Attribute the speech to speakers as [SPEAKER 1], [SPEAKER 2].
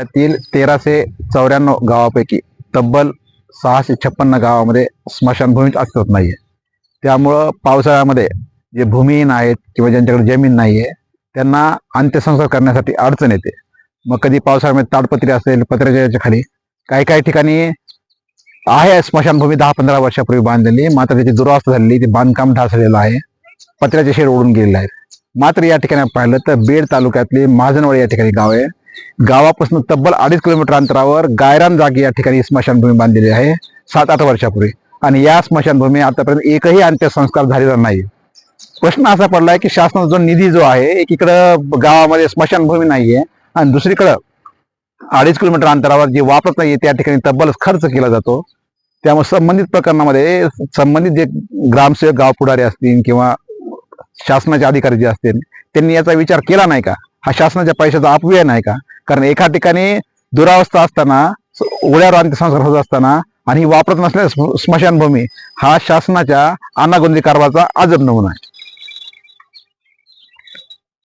[SPEAKER 1] त्यातील तेराशे चौऱ्याण्णव गावापैकी तब्बल सहाशे छप्पन्न गावामध्ये स्मशानभूमीच अस्तित्वात नाहीये. त्यामुळं पावसाळ्यामध्ये जे भूमिहीन आहेत किंवा ज्यांच्याकडे जमीन नाहीये त्यांना अंत्यसंस्कार करण्यासाठी अडचण येते. मग कधी पावसाळ्यामध्ये ताडपत्री असेल पत्र्याच्या खाली काही काही ठिकाणी आहे स्मशानभूमी दहा पंधरा वर्षापूर्वी बांधलेली मात्र त्याची दुरावस्था झालेली ते बांधकाम ढासळलेलं आहे पत्र्याचे शेड ओढून गेलेले आहेत. मात्र या ठिकाणी पाहिलं तर बीड तालुक्यातली महाजनवाडी या ठिकाणी गाव आहे. गावापासून तब्बल अडीच किलोमीटर अंतरावर गायरान जागी या ठिकाणी स्मशानभूमी बांधलेली आहे. सात आठ वर्षापूर्वी. आणि या स्मशानभूमी आतापर्यंत एकही अंत्यसंस्कार झालेला नाही. प्रश्न असा पडलाय की शासनाचा जो निधी जो आहे एकीकडं गावामध्ये स्मशानभूमी नाहीये आणि दुसरीकडं अडीच किलोमीटर अंतरावर जे वापरत नाहीये त्या ठिकाणी तब्बल खर्च केला जातो. त्यामुळे संबंधित प्रकरणामध्ये संबंधित जे ग्रामसेवक गाव पुढारी असतील किंवा शासनाचे अधिकारी जे असतील त्यांनी याचा विचार केला नाही का? हा शासनाच्या पैशाचा अपव्यय नाही का? कारण एका ठिकाणी दुरावस्था असताना उड्यावर अंत्यसंस्कार होत असताना आणि वापरत नसलेल्या स्मशानभूमी हा शासनाच्या अनागोंदी कारवाचा अजब नमुना आहे.